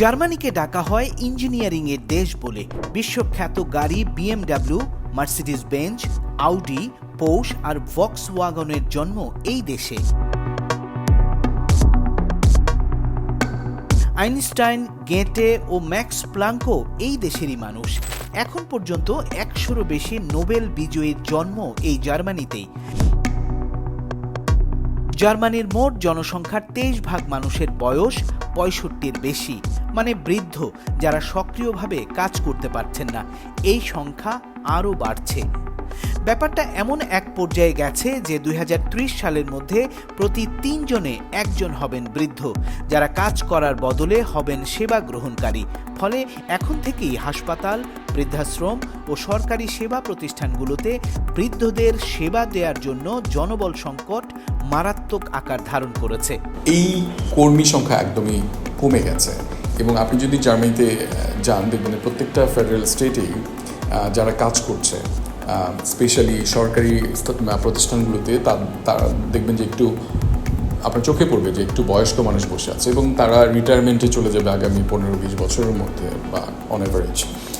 জার্মানিকে ডাকা হয় ইঞ্জিনিয়ারিং এর দেশ বলে। বিশ্বখ্যাত গাড়ি BMW Mercedes Benz Audi Porsche আর ভক্স ওয়াগনের জন্ম এই দেশে। আইনস্টাইন, গেটে ও ম্যাক্স প্লাঙ্কো এই দেশেরই মানুষ। এখন পর্যন্ত একশোরও বেশি নোবেল বিজয়ীর জন্ম এই জার্মানিতেই। জার্মানির মোট জনসংখ্যার তেইশ ভাগ মানুষের বয়স পঁয়ষট্টির বেশি মানে বৃদ্ধ, যারা সক্রিয়ভাবে কাজ করতে পারছেন না। এই সংখ্যা আরও বাড়ছে। ব্যাপারটা এমন এক পর্যায়ে গেছে যে দুই হাজার ত্রিশ সালের মধ্যে প্রতি তিনজনে একজন হবেন বৃদ্ধ, যারা কাজ করার বদলে হবেন সেবা গ্রহণকারী। ফলে এখন থেকেই হাসপাতাল, বৃদ্ধাশ্রম ও সরকারি সেবা প্রতিষ্ঠানগুলোতে বৃদ্ধদের সেবা দেওয়ার জন্য জনবল সংকট মারাত্মক আকার ধারণ করেছে। এই কর্মী সংখ্যা একদমই কমে গেছে এবং আপনি যদি জার্মানিতে যান, দেখবেন প্রত্যেকটা ফেডারেল স্টেটেই যারা কাজ করছে স্পেশালি সরকারি প্রতিষ্ঠানগুলোতে তারা দেখবেন যে একটু, আপনার চোখে পড়বে যে একটু বয়স্ক মানুষ বসে আছে এবং তারা রিটায়ারমেন্টে চলে যাবে আগামী পনেরো বিশ বছরের মধ্যে বা অন অ্যাভারেজ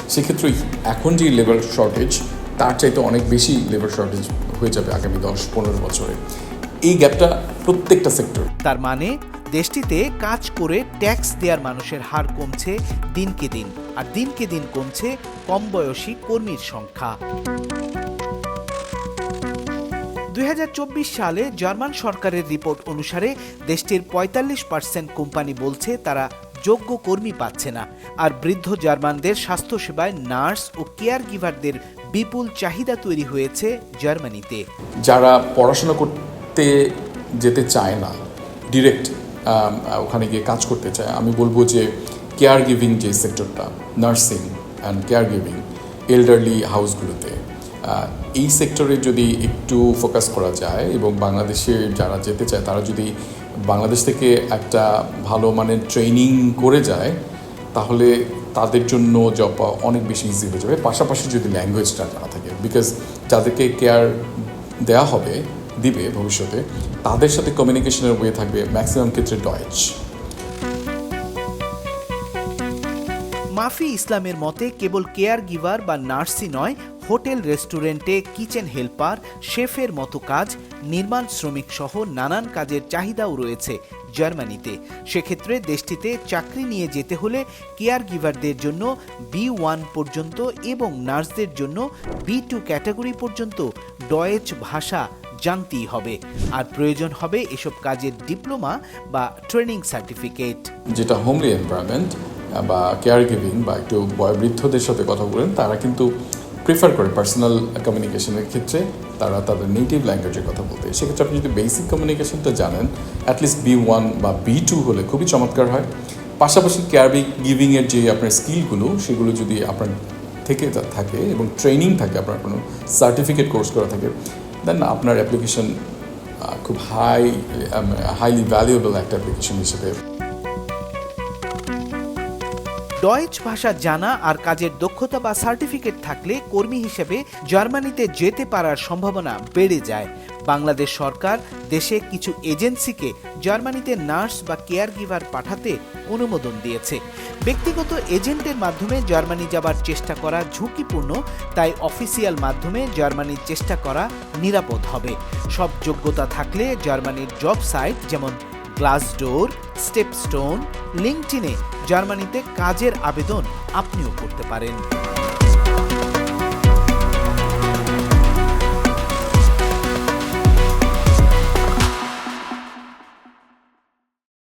সেক্ষেত্রে এখন যে লেবার শর্টেজ তার চাইতে অনেক বেশি লেবার শর্টেজ হয়ে যাবে আগামী দশ পনেরো বছরে। এই গ্যাপটা প্রত্যেকটা সেক্টর তার মানে দেশটিতে কাজ করে ট্যাক্স দেওয়ার মানুষের হার কমছে দিনকে দিন, আর দিনকে দিন কমছে কম বয়সী কর্মীর সংখ্যা। দুই হাজার চব্বিশ সালে জার্মান সরকারের রিপোর্ট অনুসারে দেশটির পঁয়তাল্লিশ পার্সেন্ট কোম্পানি বলছে তারা যোগ্য কর্মী পাচ্ছে না, আর বৃদ্ধ জার্মানদের স্বাস্থ্যসেবায় নার্স ও কেয়ার গিভারদের বিপুল চাহিদা তৈরি হয়েছে জার্মানিতে। যারা পড়াশোনা করতে যেতে চায় না ডিরেক্ট ওখানে গিয়ে কাজ করতে চায়। আমি বলব যে কেয়ার গিভিং যে সেক্টরটা nursing and care giving elderly হাউসগুলোতে এই সেক্টরে যদি একটু ফোকাস করা যায় এবং বাংলাদেশে যারা যেতে চায়, তারা যদি বাংলাদেশ থেকে একটা ভালো মানের ট্রেনিং করে যায়, তাহলে তাদের জন্য জব পাওয়া অনেক বেশি ইজি হয়ে যাবে। পাশাপাশি যদি ল্যাঙ্গুয়েজটা জানা থাকে বিকজ যাদেরকে কেয়ার দেওয়া হবে দিবে ভবিষ্যতে, তাদের সাথে কমিউনিকেশনের ওয়ে থাকবে ম্যাক্সিমাম ক্ষেত্রে ডয়েচ মাফি ইসলামের মতে কেবল কেয়ার গিভার বা নার্সই নয়, হোটেল, রেস্টুরেন্টে, কিচেন হেল্পার, শেফের মতো কাজ, নির্মাণ শ্রমিক সহ নানান কাজের চাহিদাও রয়েছে জার্মানিতে। সেক্ষেত্রে দেশটিতে চাকরি নিয়ে যেতে হলে কেয়ার গিভারদের জন্য বি ওয়ান পর্যন্ত এবং নার্সদের জন্য বি টু ক্যাটাগরি পর্যন্ত ডয়েচ ভাষা জানতেই হবে। আর প্রয়োজন হবে এসব কাজের ডিপ্লোমা বা ট্রেনিং সার্টিফিকেট। যেটা হোমলি এনভায়রনমেন্ট বা কেয়ার গিভিং বা একটু বয়োবৃদ্ধদের সাথে কথা বলেন, তারা কিন্তু প্রিফার করে পার্সোনাল কমিউনিকেশনের ক্ষেত্রে, তারা তাদের নেটিভ ল্যাঙ্গুয়েজে কথা বলতে। সেক্ষেত্রে আপনি যদি বেসিক কমিউনিকেশনটা জানেন অ্যাটলিস্ট বি ওয়ান বা বি টু হলে খুবই চমৎকার হয়। পাশাপাশি কেয়ার গিভিংয়ের যে আপনার স্কিলগুলো সেগুলো যদি আপনার থেকে থাকে এবং ট্রেনিং থাকে, আপনার কোনো সার্টিফিকেট কোর্স করা থাকে দেন আপনার অ্যাপ্লিকেশন খুব হাই হাইলি ভ্যালুয়েবল একটা অ্যাপ্লিকেশন হিসেবে ডয়েচ ভাষা জানা আর কাজের দক্ষতা বা সার্টিফিকেট থাকলে কর্মী হিসেবে জার্মানিতে যেতে পারার সম্ভাবনা বেড়ে যায়। বাংলাদেশ সরকার দেশে কিছু এজেন্সিকে জার্মানিতে নার্স বা কেয়ার গিভার পাঠাতে অনুমোদন দিয়েছে। ব্যক্তিগত এজেন্টের মাধ্যমে জার্মানি যাবার চেষ্টা করা ঝুঁকিপূর্ণ, তাই অফিসিয়াল মাধ্যমে জার্মানির চেষ্টা করা নিরাপদ হবে। সব যোগ্যতা থাকলে জার্মানির জব সাইট যেমন গ্লাসডোর স্টেপস্টোন লিঙ্কটিনে জার্মানিতে কাজের আবেদন আপনিও করতে পারেন।